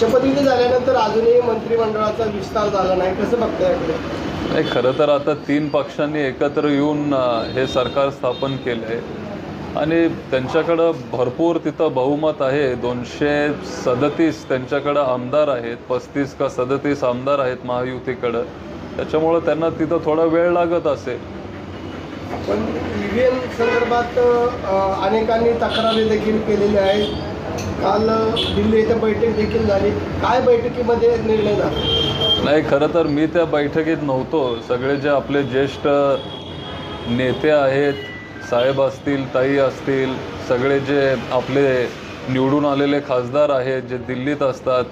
शपथविधी झाल्यानंतर अजूनही मंत्रिमंडळाचा विस्तार झाला नाही. कसं याकडे? नाही खरं तर आता तीन पक्षांनी एकत्र येऊन हे सरकार स्थापन केलं आहे आणि त्यांच्याकडं भरपूर तिथं बहुमत आहे. दोनशे सदतीस त्यांच्याकडं आमदार आहेत. पस्तीस का सदतीस आमदार आहेत महायुतीकडं. त्याच्यामुळं त्यांना तिथं थोडा वेळ लागत असेल. पण ईव्हीएम संदर्भात अ, अनेकांनी तक्रारी देखील केलेल्या आहेत. काल दिल्ली येथे बैठक देखील झाली. काय बैठकीमध्ये निर्णय झाला? नाही खरं तर मी त्या बैठकीत नव्हतो. सगळे जे आपले ज्येष्ठ नेते आहेत साहेब असतील ताई असतील सगळे जे आपले निवडून आलेले खासदार आहेत जे दिल्लीत असतात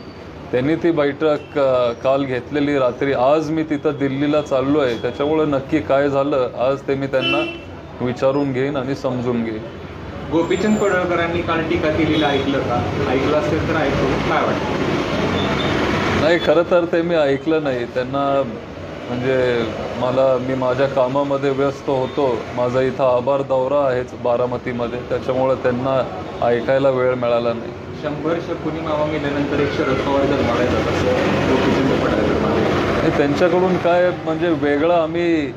त्यांनी ती बैठक काल घेतलेली रात्री. आज मी तिथं दिल्लीला चाललो आहे त्याच्यामुळे नक्की काय झालं आज ते मी त्यांना विचारून घेईन आणि समजून घेईन. गोपीचंद पडळकरांनी काल टीका केलेलं ऐकलं का? ऐकलं असेल तर ऐकू. काय वाटतं? नाही खरं तर ते मी ऐकलं नाही. त्यांना म्हणजे मला मी माझ्या कामामध्ये व्यस्त होतो. माझा इथं आभार दौरा आहेच बारामतीमध्ये. त्याच्यामुळे त्यांना ऐकायला वेळ मिळाला नाही. शंभर शकुनी मावा मेल्यानंतर एक शरद पवार जन्माला येतात असं त्यांच्याकडून काय म्हणजे वेगळं आम्ही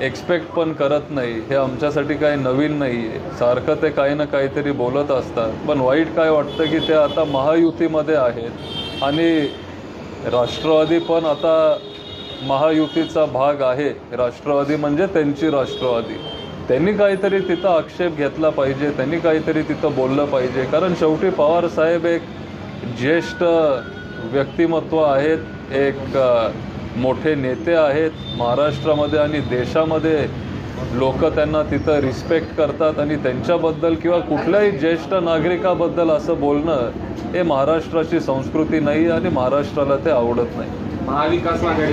एक्सपेक्ट पण करत नाही. हे आमच्यासाठी काही नवीन नाही आहे सारखं ते काही ना काहीतरी बोलत असतात. पण वाईट काय वाटतं की ते आता महायुतीमध्ये आहेत. आणि राष्ट्रवादी पण आता महायुतीचा भाग आहे. राष्ट्रवादी म्हणजे त्यांची राष्ट्रवादी. त्यांनी काहीतरी तिथं आक्षेप घेतला पाहिजे. त्यांनी काहीतरी तिथं बोललं पाहिजे. कारण शेवटी पवार साहेब एक ज्येष्ठ व्यक्तिमत्व आहेत. एक मोठे नेते आहेत महाराष्ट्रामध्ये आणि देशामध्ये. लोक त्यांना तिथं रिस्पेक्ट करतात आणि त्यांच्याबद्दल किंवा कुठल्याही ज्येष्ठ नागरिकाबद्दल असं बोलणं हे महाराष्ट्राची संस्कृती नाही आणि महाराष्ट्राला ते आवडत नाही. महाविकास आघाडी.